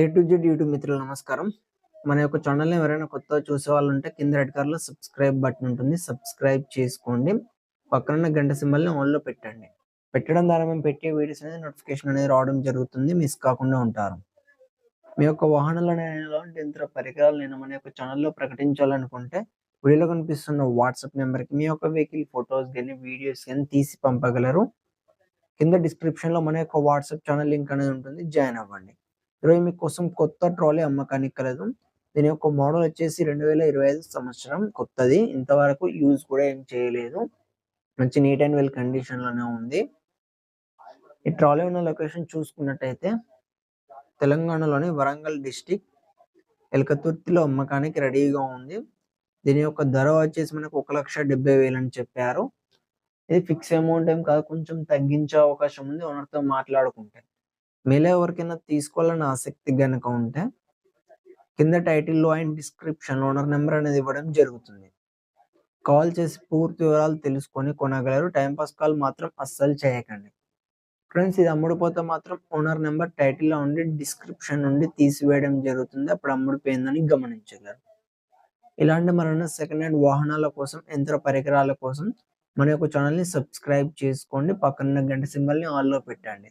A to Z YouTube మిత్రులు నమస్కారం. మన యొక్క ఛానల్ని ఎవరైనా కొత్తగా చూసే వాళ్ళు ఉంటే కింద రెడ్ కలర్లో సబ్స్క్రైబ్ బటన్ ఉంటుంది. సబ్స్క్రైబ్ చేసుకోండి. పక్కన గంట సింబల్ని ఆన్లో పెట్టండి. పెట్టడం ద్వారా మేము పెట్టే వీడియోస్ అనేది నోటిఫికేషన్ అనేది రావడం జరుగుతుంది. మిస్ కాకుండా ఉంటారు. మీ యొక్క వాహనాలు ఎలాంటి యంత్ర పరికరాలు నేను మన యొక్క ఛానల్లో ప్రకటించాలనుకుంటే వీడియోలో కనిపిస్తున్న వాట్సాప్ నెంబర్కి మీ యొక్క వెహికల్ ఫొటోస్ కానీ వీడియోస్ కానీ తీసి పంపగలరు. కింద డిస్క్రిప్షన్లో మన యొక్క వాట్సాప్ ఛానల్ లింక్ అనేది ఉంటుంది. జాయిన్ అవ్వండి. ఈరోజు మీకోసం కొత్త ట్రాలీ అమ్మకానికి కలదు. దీని యొక్క మోడల్ వచ్చేసి రెండు వేల ఇరవై ఐదు సంవత్సరం కొత్తది. ఇంతవరకు యూజ్ కూడా ఏం చేయలేదు. మంచి నీట్ అండ్ వెల్ కండిషన్లోనే ఉంది. ఈ ట్రాలీ ఉన్న లొకేషన్ చూసుకున్నట్టయితే తెలంగాణలోని వరంగల్ డిస్టిక్ ఎలకతుర్తిలో అమ్మకానికి రెడీగా ఉంది. దీని యొక్క ధర వచ్చేసి మనకు ఒక లక్ష డెబ్బై వేలు అని చెప్పారు. ఇది ఫిక్స్ అమౌంట్ ఏం కాదు. కొంచెం తగ్గించే అవకాశం ఉంది. ఓనర్తో మాట్లాడుకుంటే. మీలో ఎవరికైనా తీసుకోవాలని ఆసక్తి గనక ఉంటే కింద టైటిల్లో అండ్ డిస్క్రిప్షన్ ఓనర్ నెంబర్ అనేది ఇవ్వడం జరుగుతుంది. కాల్ చేసి పూర్తి వివరాలు తెలుసుకొని కొనగలరు. టైంపాస్ కాల్ మాత్రం అస్సలు చేయకండి. ఫ్రెండ్స్ ఇది అమ్ముడుపోతే మాత్రం ఓనర్ నెంబర్ టైటిల్లో ఉండి డిస్క్రిప్షన్ నుండి తీసివేయడం జరుగుతుంది. అప్పుడు అమ్ముడిపోయిందని గమనించగలరు. ఇలాంటి మరణ సెకండ్ హ్యాండ్ వాహనాల కోసం యంత్ర పరికరాల కోసం మన యొక్క ఛానల్ని సబ్స్క్రైబ్ చేసుకోండి. పక్కన గంట సింబల్ని ఆల్లో పెట్టండి.